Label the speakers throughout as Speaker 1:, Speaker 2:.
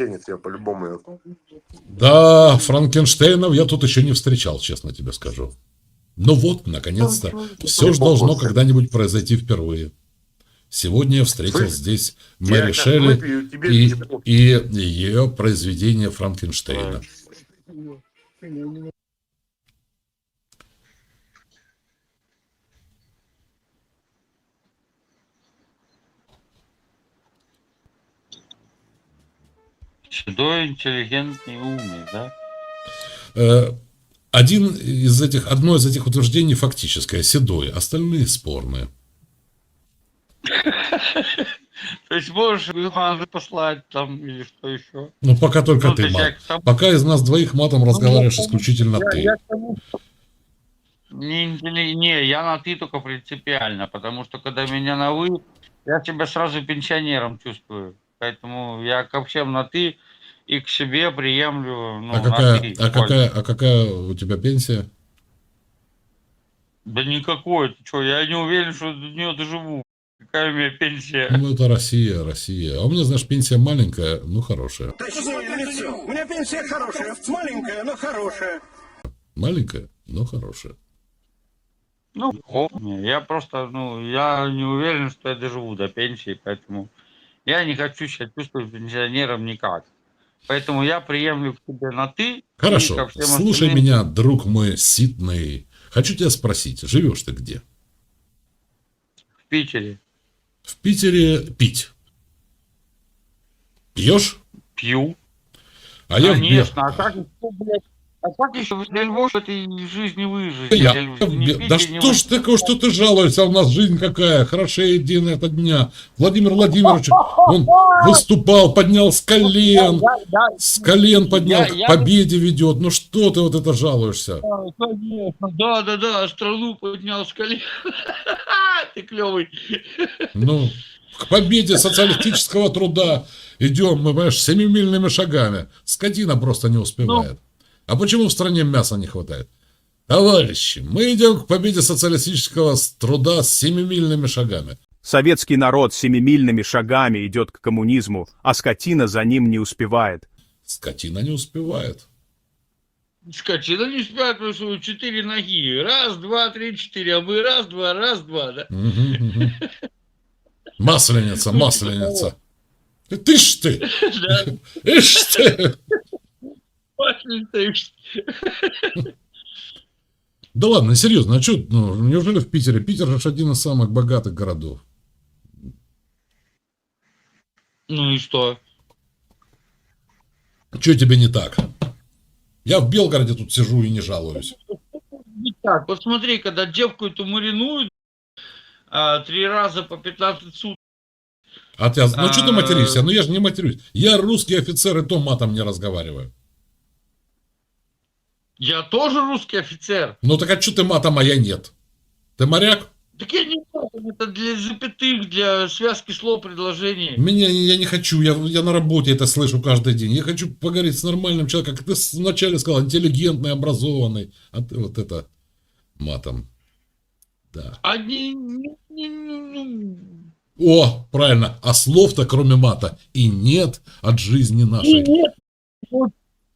Speaker 1: извращенец, я по-любому...
Speaker 2: Да, Франкенштейнов я тут еще не встречал, честно тебе скажу. Ну вот, наконец-то, все же должно когда-нибудь произойти впервые. Сегодня я встретил
Speaker 1: Слышь,
Speaker 2: здесь Мэри Шелли
Speaker 1: выпью,
Speaker 2: и, и ее произведение Франкенштейна.
Speaker 3: Седой, интеллигентный, умный, да?
Speaker 2: Э, Один из этих, одно из этих утверждений фактическое, седой, остальные спорные.
Speaker 3: То есть можешь вымазы послать там или что еще?
Speaker 2: Ну, пока только
Speaker 3: Ну,
Speaker 2: ты мат. Пока из нас двоих матом разговариваешь исключительно
Speaker 3: Я-
Speaker 2: ты.
Speaker 3: я Не, интелли- не, я на ты только принципиально, потому что когда меня на вы, я себя сразу пенсионером чувствую. Поэтому я ко всем на ты и к себе приемлю ну,
Speaker 2: А
Speaker 3: на
Speaker 2: какая,
Speaker 3: ты.
Speaker 2: а какая, а какая у тебя пенсия?
Speaker 3: Да никакой, ты что, я не уверен, что до нее доживу. Какая у меня пенсия?
Speaker 2: Ну, это Россия, Россия. А у меня, знаешь, пенсия маленькая, ну, хорошая.
Speaker 4: Точнее, лицо. У меня пенсия хорошая, маленькая, но хорошая.
Speaker 2: Маленькая, но хорошая.
Speaker 3: Ну, я просто, ну, я не уверен, что я доживу до пенсии, поэтому я не хочу себя чувствовать пенсионером никак. Поэтому я приемлю к тебе на ты.
Speaker 2: Хорошо, слушай
Speaker 3: остальным
Speaker 2: меня, друг мой ситный. Хочу тебя спросить, живешь ты где?
Speaker 3: В Питере
Speaker 2: В Питере пить. Пьешь?
Speaker 3: пью.
Speaker 2: А я
Speaker 3: Конечно, а как блядь, а как еще для Львов этой жизни выжить?
Speaker 2: Я- я Да что ж такое, что ты жалуешься? У нас жизнь какая, хорошее день это дня. Владимир Владимирович, он выступал, поднял с колен, с колен поднял,
Speaker 3: Я-
Speaker 2: к победе ведет. Ну что ты вот это жалуешься?
Speaker 3: Да, да, да, страну поднял с колен. Ты клевый.
Speaker 2: Ну, к победе социалистического труда идем, мы, понимаешь, семимильными шагами. Скотина просто не успевает. А почему в стране мяса не хватает? Товарищи, мы идем к победе социалистического труда с семимильными шагами.
Speaker 5: Советский народ семимильными шагами идет к коммунизму, а скотина за ним не успевает.
Speaker 2: Скотина не успевает.
Speaker 3: Скотина не спят, потому что четыре ноги. Раз, два, три, четыре. А мы раз, два, раз, два, да?
Speaker 2: Мгм, мгм. Масленица, масленица. Ты ж ты,
Speaker 3: Да,
Speaker 2: ишь ты. Да ладно, серьезно, а что, ну, неужели в Питере? Питер же один из самых богатых городов.
Speaker 3: Ну и что?
Speaker 2: Что тебе не так? Я в Белгороде тут сижу и не жалуюсь.
Speaker 3: Не так. Вот смотри, когда девку эту маринуют а, три раза по 15 суток.
Speaker 2: А ты, ну что ты
Speaker 3: А.
Speaker 2: материшься? Ну я же не матерюсь. Я русский офицер и то матом не разговариваю.
Speaker 3: Я тоже русский офицер.
Speaker 2: Ну так а что ты матом, а я нет? Ты моряк?
Speaker 3: Так я не знаю, это для запятых, для связки слов предложений.
Speaker 2: Меня я не хочу, я, я на работе это слышу каждый день. Я хочу поговорить с нормальным человеком, как ты вначале сказал, интеллигентный, образованный. А ты вот это матом. Да.
Speaker 3: А не, не- не- не- не-
Speaker 2: О, правильно, а слов-то кроме мата и нет от жизни нашей.
Speaker 3: нет.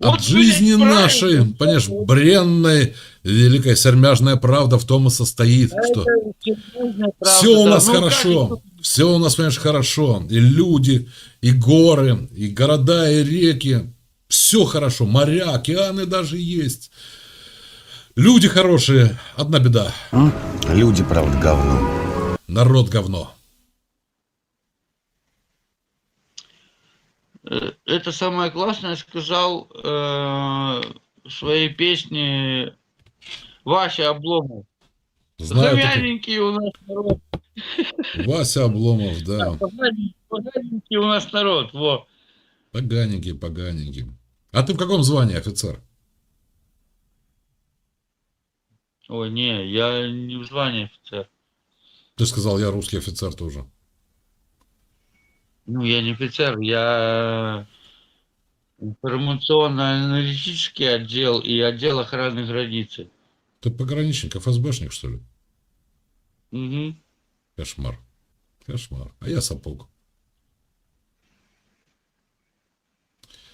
Speaker 2: От жизни нашей, понимаешь, бренной, великая сермяжная правда в том и состоит, что
Speaker 3: Это
Speaker 2: все у нас
Speaker 3: Ну,
Speaker 2: хорошо, все у нас, понимаешь, хорошо. И люди, и горы, и города, и реки, все хорошо. Моря, океаны даже есть. Люди хорошие, одна беда.
Speaker 6: Люди, правда, говно.
Speaker 2: Народ говно.
Speaker 3: Это самое классное сказал э, в своей песне Вася Обломов.
Speaker 2: Знаю такой.
Speaker 3: Завяненький у нас народ.
Speaker 2: Вася Обломов, да.
Speaker 3: Поганенький у нас народ. Во.
Speaker 2: Поганенький, поганенький. А ты в каком звании офицер?
Speaker 3: Ой, не, я не в звании офицер.
Speaker 2: Ты сказал, я русский офицер тоже.
Speaker 3: Ну, я не офицер, я информационно-аналитический отдел и отдел охраны границы.
Speaker 2: Ты пограничник, ФСБшник, что ли?
Speaker 3: Угу.
Speaker 2: Кошмар. Кошмар. А я сапог.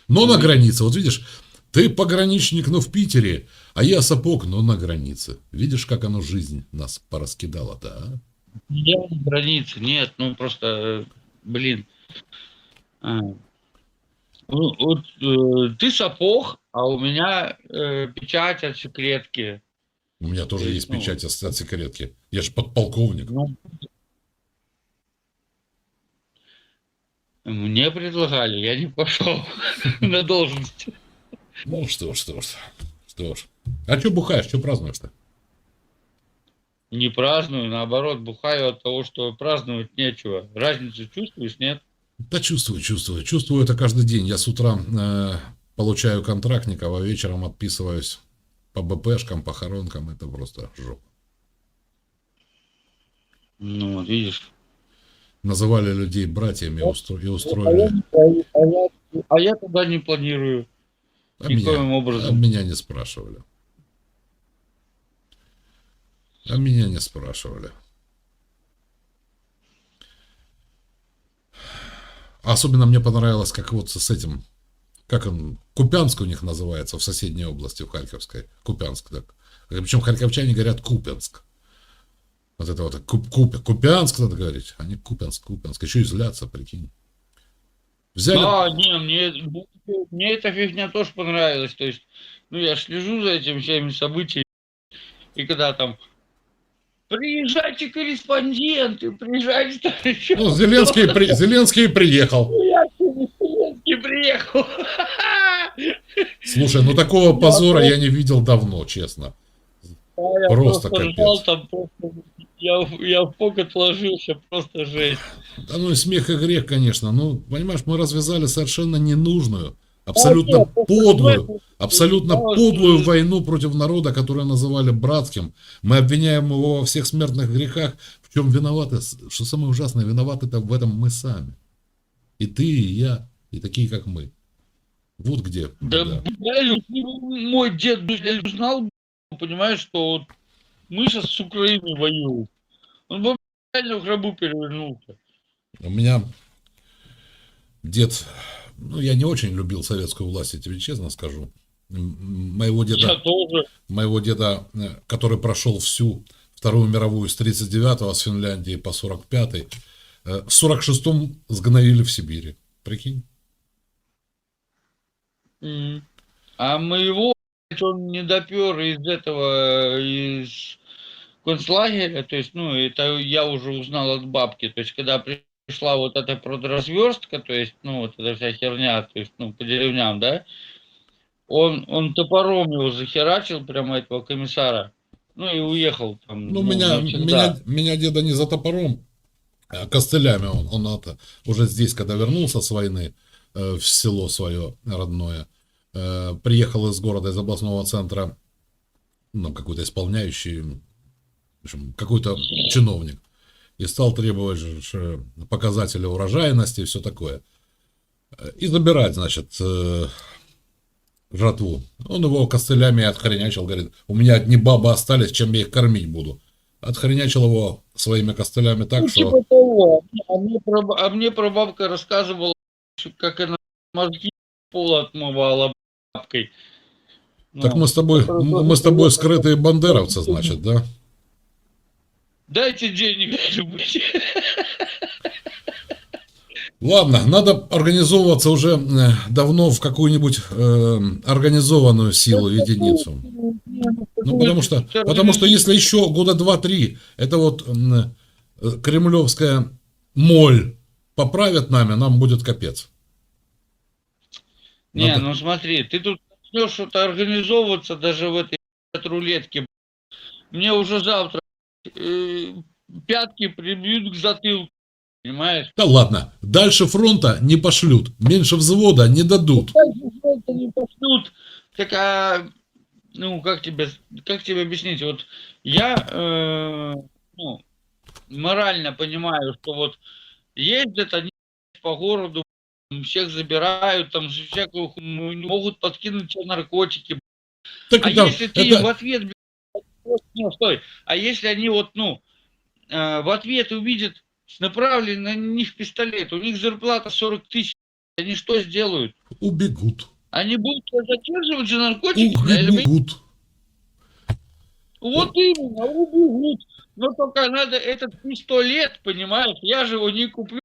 Speaker 2: Но на границе, вот видишь, ты пограничник, но в Питере, а я сапог, но на границе. Видишь, как оно жизнь нас пораскидала-то, а?
Speaker 3: Я на границе, нет, ну просто, э, блин. Ну, вот э, ты сапог, а у меня э, печать от секретки.
Speaker 2: У меня тоже
Speaker 3: То есть,
Speaker 2: есть
Speaker 3: ну-
Speaker 2: печать от от секретки. Я же подполковник.
Speaker 3: Ну, мне предлагали, я не пошел на должность.
Speaker 2: Ну что ж, что ж, что ж. А что бухаешь, что празднуешь-то?
Speaker 3: Не праздную, наоборот, бухаю от того, что праздновать нечего. Разницу чувствуешь, нет?
Speaker 2: Да чувствую, чувствую. Чувствую это каждый день. Я с утра э, получаю контрактников, а вечером отписываюсь по БПшкам, похоронкам. Это просто жопа.
Speaker 3: Ну, вот видишь.
Speaker 2: Называли людей братьями и устро- и
Speaker 3: А я,
Speaker 2: устроили.
Speaker 3: а я- а я туда не планирую.
Speaker 2: А
Speaker 3: никоим
Speaker 2: меня,
Speaker 3: образом.
Speaker 2: а меня не спрашивали. А меня не спрашивали. Особенно мне понравилось, как вот с этим, как он, Купянск у них называется в соседней области, в Харьковской. Купянск, так. Причем харьковчане говорят Купянск. Вот это вот, Куп, Куп- Купянск надо говорить, а не Купянск, Купянск. Еще и злятся, прикинь. Взяли,
Speaker 3: Да, не, мне, мне эта фигня тоже понравилась. То есть, ну, я слежу за этими всеми событиями. И когда там приезжайте корреспонденты, приезжайте еще.
Speaker 2: ну, Зеленский, при- Зеленский приехал.
Speaker 3: Я Зеленский приехал.
Speaker 2: Слушай, ну такого позора я не видел давно, честно.
Speaker 3: А
Speaker 2: Просто
Speaker 3: просто
Speaker 2: капец.
Speaker 3: ржал там, просто, я, в- я в покет ложился, просто жесть.
Speaker 2: Да ну и смех и грех, конечно. Ну, понимаешь, мы развязали совершенно ненужную, абсолютно подлую, абсолютно подлую войну против народа, которую называли братским. Мы обвиняем его во всех смертных грехах. В чем виноваты? Что самое ужасное, виноваты-то в этом мы сами. И ты, и я, и такие, как мы. Вот где.
Speaker 3: Да, реально, мой дед знал, понимаешь, что вот мы сейчас с Украиной воюем. Он бы реально в гробу перевернулся.
Speaker 2: У меня дед, ну, я не очень любил советскую власть, я тебе честно скажу. Моего деда, моего деда, э, который прошел всю Вторую мировую с 39 с Финляндии по 45 э, в 46-м сгноили в Сибири. Прикинь?
Speaker 3: А моего он не допер из этого, из концлагеря, то есть, ну, это я уже узнал от бабки, то есть, когда пришла вот эта продразверстка, то есть, ну, вот эта вся херня, то есть, ну, по деревням, да, он, он топором его захерачил, прямо этого комиссара, ну, и уехал там.
Speaker 2: Ну, меня,
Speaker 3: навсегда.
Speaker 2: меня, меня деда не за топором, а костылями он, он это, уже здесь, когда вернулся с войны э, в село свое родное, э, приехал из города, из областного центра, ну, какой-то исполняющий, в общем, какой-то чиновник, и стал требовать показатели урожайности и все такое. И забирать, значит, э, жатву. Он его костылями отхренячил, говорит, у меня одни бабы остались, чем я их кормить буду. Отхренячил его своими костылями так,
Speaker 3: Ну,
Speaker 2: что...
Speaker 3: типа того. А мне, а мне прабабка рассказывала, как она мозги пол отмывала бабкой. Ну,
Speaker 2: Так мы с тобой, мы с тобой скрытые бандеровцы, значит, да?
Speaker 3: Дайте денег.
Speaker 2: Ладно, надо организовываться уже э, давно в какую-нибудь э, организованную силу, единицу. Ну, потому что, потому что если еще года два-три это вот э, кремлевская моль поправят нами, нам будет капец.
Speaker 3: Не,
Speaker 2: Надо-
Speaker 3: ну смотри, ты тут начнешь что-то организовываться даже в этой рулетке. Мне уже завтра пятки прибьют к затылку, понимаешь?
Speaker 2: Да ладно, дальше фронта не пошлют, меньше взвода не дадут.
Speaker 3: Дальше это не пошлют. Так а, ну, как тебе, как тебе объяснить? Вот я, э, ну, морально понимаю, что вот ездят они по городу, всех забирают, там всякую могут подкинуть наркотики.
Speaker 2: Так
Speaker 3: А
Speaker 2: это-
Speaker 3: если ты
Speaker 2: это-
Speaker 3: в ответ, ну, стой, а если они вот, ну, э, в ответ увидят направленный на них пистолет, у них зарплата 40 тысяч, они что сделают?
Speaker 2: Убегут.
Speaker 3: Они будут задерживать за наркотики?
Speaker 2: Убегут.
Speaker 3: Вот именно, убегут. Но только надо этот пистолет, понимаешь? Я же его не куплю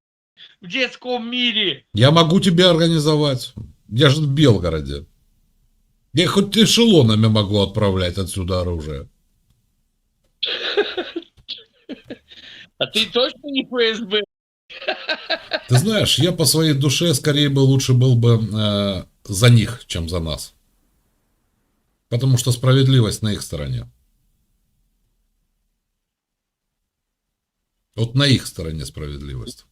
Speaker 3: в детском мире.
Speaker 2: Я могу тебе организовать. Я же в Белгороде. Я хоть эшелонами могу отправлять отсюда оружие.
Speaker 3: А ты точно не ФСБ?
Speaker 2: Ты знаешь, я по своей душе скорее бы лучше был бы э, за них, чем за нас. Потому что справедливость на их стороне. Вот на их стороне справедливость.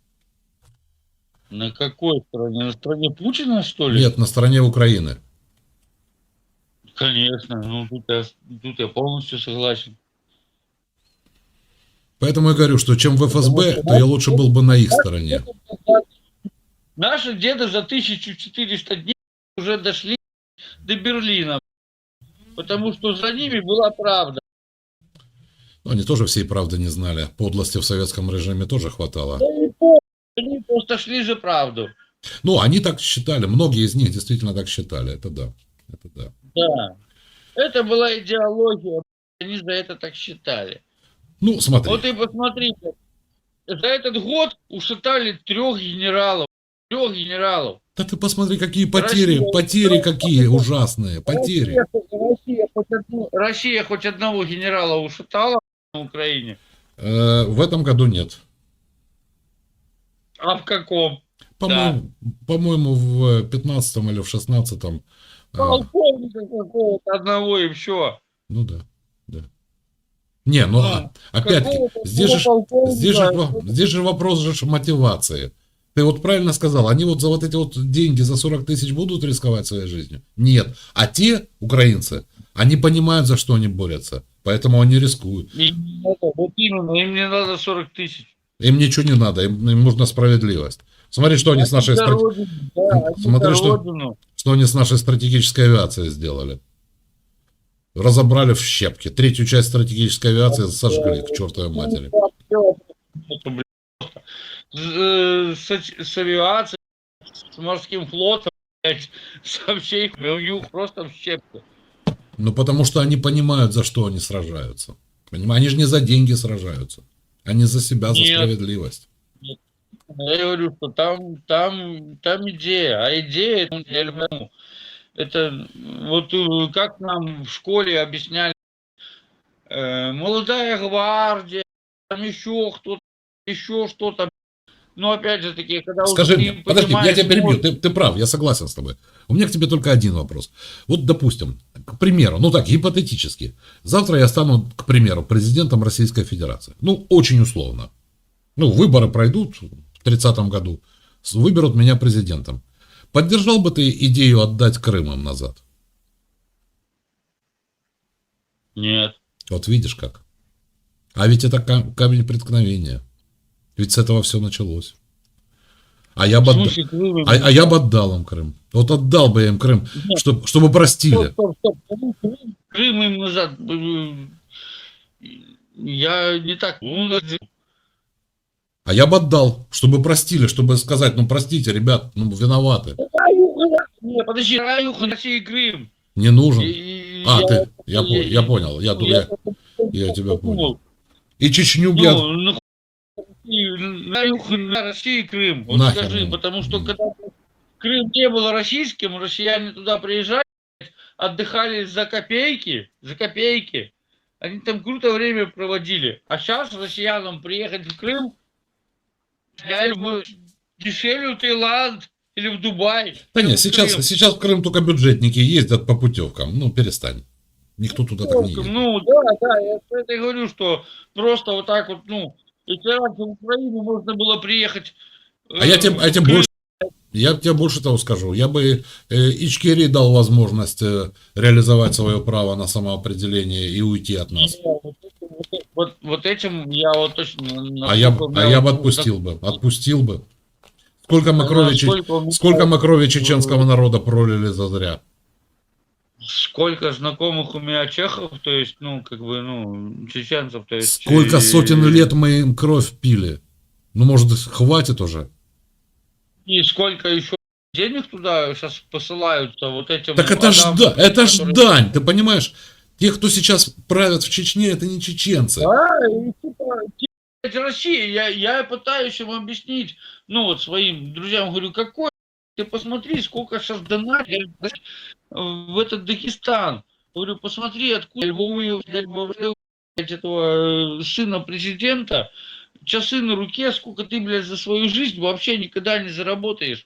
Speaker 3: На какой стороне? На стороне Путина, что ли?
Speaker 2: Нет, на стороне Украины.
Speaker 3: Конечно, ну тут я, тут я полностью согласен.
Speaker 2: Поэтому я говорю, что чем в ФСБ, то я лучше был бы на их стороне.
Speaker 3: Наши деды за 1400 дней уже дошли до Берлина. Потому что за ними была правда.
Speaker 2: Но они тоже всей правды не знали. Подлости в советском режиме тоже хватало.
Speaker 3: Они просто шли за правду.
Speaker 2: Ну, они так считали. Многие из них действительно так считали. Это да. Это да.
Speaker 3: Да. Это была идеология. Они за это так считали.
Speaker 2: Ну, смотри.
Speaker 3: Вот и посмотрите. За этот год ушатали трех генералов. Трех генералов.
Speaker 2: Да ты посмотри, какие потери,
Speaker 3: Россия-
Speaker 2: потери какие ужасные, потери.
Speaker 3: Россия, хоть одну- Россия хоть одного генерала ушатала на Украине.
Speaker 2: Э, в этом году нет.
Speaker 3: А в каком?
Speaker 2: По-моему, по-моему, в 15 или в 16 э,
Speaker 3: Полковника какого-то одного и все.
Speaker 2: ну да, да. Не, ну
Speaker 3: А,
Speaker 2: опять-таки, здесь же, здесь, же, здесь же вопрос же мотивации. Ты вот правильно сказал, они вот за вот эти вот деньги, за 40 тысяч будут рисковать своей жизнью? Нет. А те, украинцы, они понимают, за что они борются. Поэтому они рискуют.
Speaker 3: Им не надо, вот именно, им не надо 40 тысяч.
Speaker 2: Им ничего не надо, им, им нужна справедливость. Смотри, что они с нашей, стра-
Speaker 3: родину, да, они
Speaker 2: Смотри, что- что они с нашей стратегической авиацией сделали. Разобрали в щепки. Третью часть стратегической авиации сожгли к чертовой матери.
Speaker 3: Блин, просто. С, с- авиацией, с морским флотом, блядь, со всей, просто в щепки.
Speaker 2: Ну, потому что они понимают, за что они сражаются. Понимаешь, они же не за деньги сражаются. Они за себя, за
Speaker 3: Нет.
Speaker 2: справедливость.
Speaker 3: Я говорю, что там, там, там идея, а идея, ну, я люблю, это вот э, как нам в школе объясняли, э, молодая гвардия, там еще кто-то, еще что-то. Но опять же таки, когда уже
Speaker 2: Скажи
Speaker 3: ты
Speaker 2: мне, подожди, я тебя перебью,
Speaker 3: что-
Speaker 2: ты, ты прав, я согласен с тобой. У меня к тебе только один вопрос. Вот, допустим, к примеру, ну так, гипотетически, завтра я стану, к примеру, президентом Российской Федерации. Ну, очень условно. Ну, выборы пройдут в 30 году, выберут меня президентом. Поддержал бы ты идею отдать Крым им назад?
Speaker 3: Нет.
Speaker 2: Вот видишь как. А ведь это кам- камень преткновения. Ведь с этого все началось. А я бы, отда- а, а я бы отдал им Крым. Вот отдал бы я им Крым, чтоб- чтобы простили.
Speaker 3: Стоп, стоп, стоп. Крым, им назад. э, Я не так. Ну,
Speaker 2: А я бы отдал, чтобы простили, чтобы сказать, ну простите, ребят, ну виноваты.
Speaker 3: Не, подожди, Раюха, Россия и Крым.
Speaker 2: Не нужен.
Speaker 3: И-
Speaker 2: А,
Speaker 3: я-
Speaker 2: ты, я, я понял, я, я, я тебя понял. И Чечню бы я...
Speaker 3: Ну, ну, нахуй на Россию и Крым. Вот
Speaker 2: Нахер
Speaker 3: скажи, потому что когда Крым не был российским, россияне туда приезжали, отдыхали за копейки, за копейки. Они там круто время проводили. А сейчас россиянам приехать в Крым, я бы дешевле в Таиланд или в Дубай.
Speaker 2: Да нет, сейчас,
Speaker 3: Крым.
Speaker 2: сейчас в Крым только бюджетники ездят по путевкам. Ну, перестань. Никто туда так не ездит.
Speaker 3: Ну, да, да, я про это и говорю, что просто вот так вот, ну, если раньше в Украину можно было приехать...
Speaker 2: А я тебе, а
Speaker 3: Крым,
Speaker 2: больше, я тебе больше того скажу. Я бы э, Ичкерии дал возможность э, реализовать свое право на самоопределение и уйти от нас.
Speaker 3: Вот, вот, вот, этим я вот точно...
Speaker 2: А я, а я бы отпустил бы. Отпустил бы. Сколько
Speaker 3: у меня-
Speaker 2: сколько мы крови чеченского народа пролили зазря.
Speaker 3: Сколько знакомых у меня чехов, то есть, ну, как бы, ну, чеченцев, то есть...
Speaker 2: Сколько сотен лет мы им кровь пили. Ну, может, хватит уже.
Speaker 3: И сколько еще денег туда сейчас посылаются вот этим...
Speaker 2: Так это ж, да, это ж
Speaker 3: которые-
Speaker 2: дань, ты понимаешь? Те, кто сейчас правят в Чечне, это не чеченцы.
Speaker 3: Да, и типа, Россия, я, я пытаюсь им объяснить, ну вот своим друзьям, говорю, какой, ты посмотри, сколько сейчас донатят в этот Дагестан. Говорю, посмотри, откуда вы, блядь, этого э, сына президента, часы на руке, сколько ты, блядь, за свою жизнь вообще никогда не заработаешь.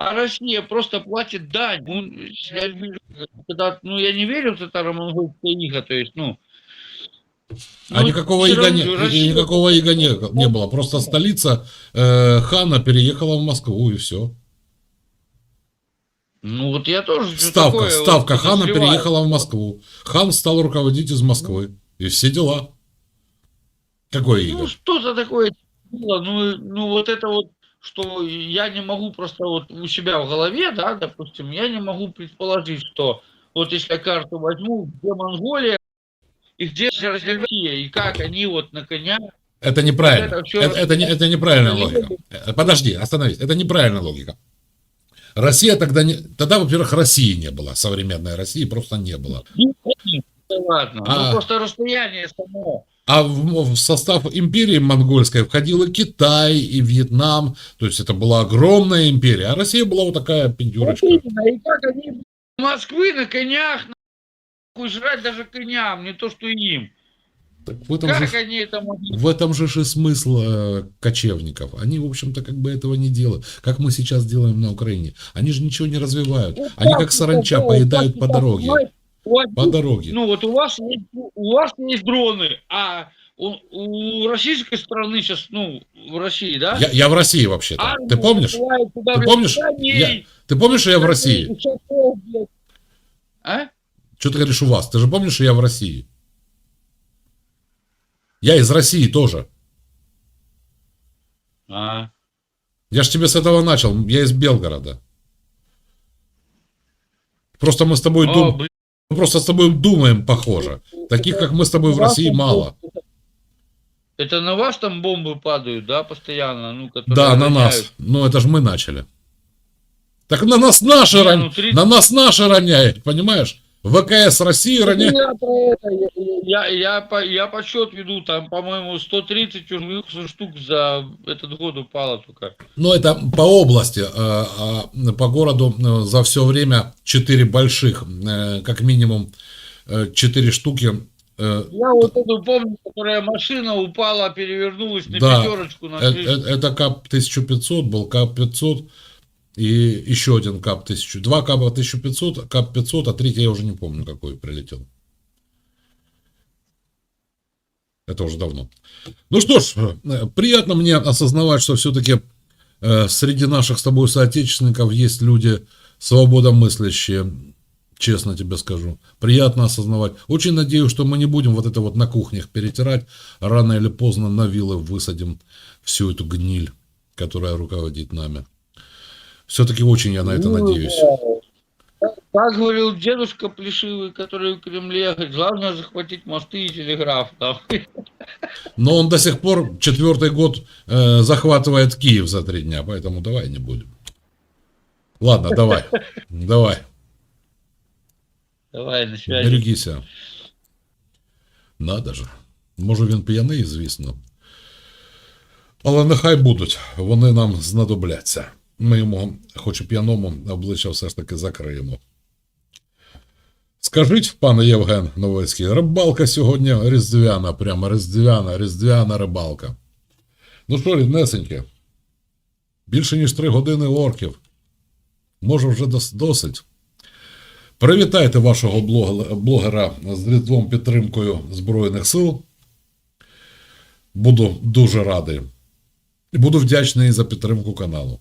Speaker 3: А Россия просто платит дань. Ну, я, вижу, когда, ну, я не верю в татаро-монгольское иго, то есть, ну,
Speaker 2: А
Speaker 3: ну,
Speaker 2: никакого
Speaker 3: равно
Speaker 2: не,
Speaker 3: Россия-
Speaker 2: никакого ига не, не было. Просто столица э, хана переехала в Москву и все.
Speaker 3: Ну вот я тоже
Speaker 2: Ставка,
Speaker 3: такое вот
Speaker 2: ставка хана
Speaker 3: подозреваю.
Speaker 2: переехала в Москву. Хан стал руководить из Москвы. И все дела. Какое иго?
Speaker 3: Ну что-то такое было, ну, ну вот это вот, что я не могу просто вот у себя в голове, да, допустим, я не могу предположить, что вот если я карту возьму, где Монголия и где Россия, и как они вот на конях.
Speaker 2: Это неправильно.
Speaker 3: это
Speaker 2: Это, это не- это неправильная логика. Э, Подожди, остановись. Это неправильная логика. Россия тогда не... Тогда, во-первых, России не было. Современной России просто не было.
Speaker 3: Да ладно,
Speaker 2: А.
Speaker 3: ну просто расстояние само.
Speaker 2: А в, в состав империи монгольской входил и Китай, и Вьетнам. То есть это была огромная империя. А Россия была вот такая пиндюрочка.
Speaker 3: И как они Москвы на конях нахуй жрать даже коням, не то что им.
Speaker 2: Так в этом
Speaker 3: Как
Speaker 2: же,
Speaker 3: они это могли?
Speaker 2: в этом же и смысл э, кочевников. Они, в общем-то, как бы этого не делают. Как мы сейчас делаем на Украине. Они же ничего не развивают.
Speaker 3: Ну,
Speaker 2: Они
Speaker 3: как
Speaker 2: саранча поедают по дороге.
Speaker 3: У одних-
Speaker 2: По дороге.
Speaker 3: Ну вот у вас есть, у вас есть дроны, а у, у российской страны сейчас, ну, в России, да?
Speaker 2: Я, я в России вообще-то.
Speaker 3: армию
Speaker 2: Ты помнишь?
Speaker 3: посылают туда,
Speaker 2: Ты помнишь? Я- Ты помнишь, что я в России?
Speaker 3: А?
Speaker 2: Что ты говоришь у вас? Ты же помнишь, что я в России? Я из России тоже.
Speaker 3: А.
Speaker 2: Я ж тебе с этого начал. Я из Белгорода. Просто мы с тобой
Speaker 3: О,
Speaker 2: дум-
Speaker 3: блин,
Speaker 2: мы просто с тобой думаем похоже. Таких, как мы с тобой в России, мало.
Speaker 3: Это на вас там бомбы падают, да, постоянно? Ну,
Speaker 2: Да, на
Speaker 3: роняют?
Speaker 2: нас. Ну, это же мы начали. Так на нас наши рон-
Speaker 3: ну,
Speaker 2: На нас наши роняют, понимаешь? ВКС России роняет.
Speaker 3: Я про это, я, я, я, по, я подсчет веду, там, по-моему, 130 уже штук за этот год упало только.
Speaker 2: Ну, это по области, э, а по городу э, за все время 4 больших, э, как минимум 4 штуки. э,
Speaker 3: Я вот эту помню, которая машина упала, перевернулась на
Speaker 2: Да,
Speaker 3: пятерочку на
Speaker 2: Это КАП 1500 был, КАП 500 и еще один КАП 1000. Два КАПа 1500, КАП 500, а третий я уже не помню, какой прилетел. Это уже давно. Ну что ж, э, приятно мне осознавать, что все-таки среди наших с тобой соотечественников есть люди свободомыслящие, честно тебе скажу. Приятно осознавать. Очень надеюсь, что мы не будем вот это вот на кухнях перетирать. Рано или поздно на вилы высадим всю эту гниль, которая руководит нами. Все-таки очень я на это
Speaker 3: Ну,
Speaker 2: надеюсь.
Speaker 3: Как говорил дедушка Плешивый, который в Кремле, говорит, главное захватить мосты и телеграф. Там.
Speaker 2: Но он до сих пор четвертый год э, захватывает Киев за три дня, поэтому давай не будем. Ладно, давай. Давай.
Speaker 3: Давай, на связи.
Speaker 2: Берегися. Надо же. Може він п'яний, звісно. Але нехай будуть, вони нам знадобляться. Ми йому, хоч і п'яному, обличчя все ж таки закриємо. Скажіть, пане Євген Новицький, рибалка сьогодні різдвяна, прямо різдвяна, різдвяна рибалка. Ну що, ріднесеньке, більше ніж три години орків. Може вже досить. Привітайте вашого блогера, з різдвом підтримкою Збройних сил. Буду дуже радий. І буду вдячний за підтримку каналу.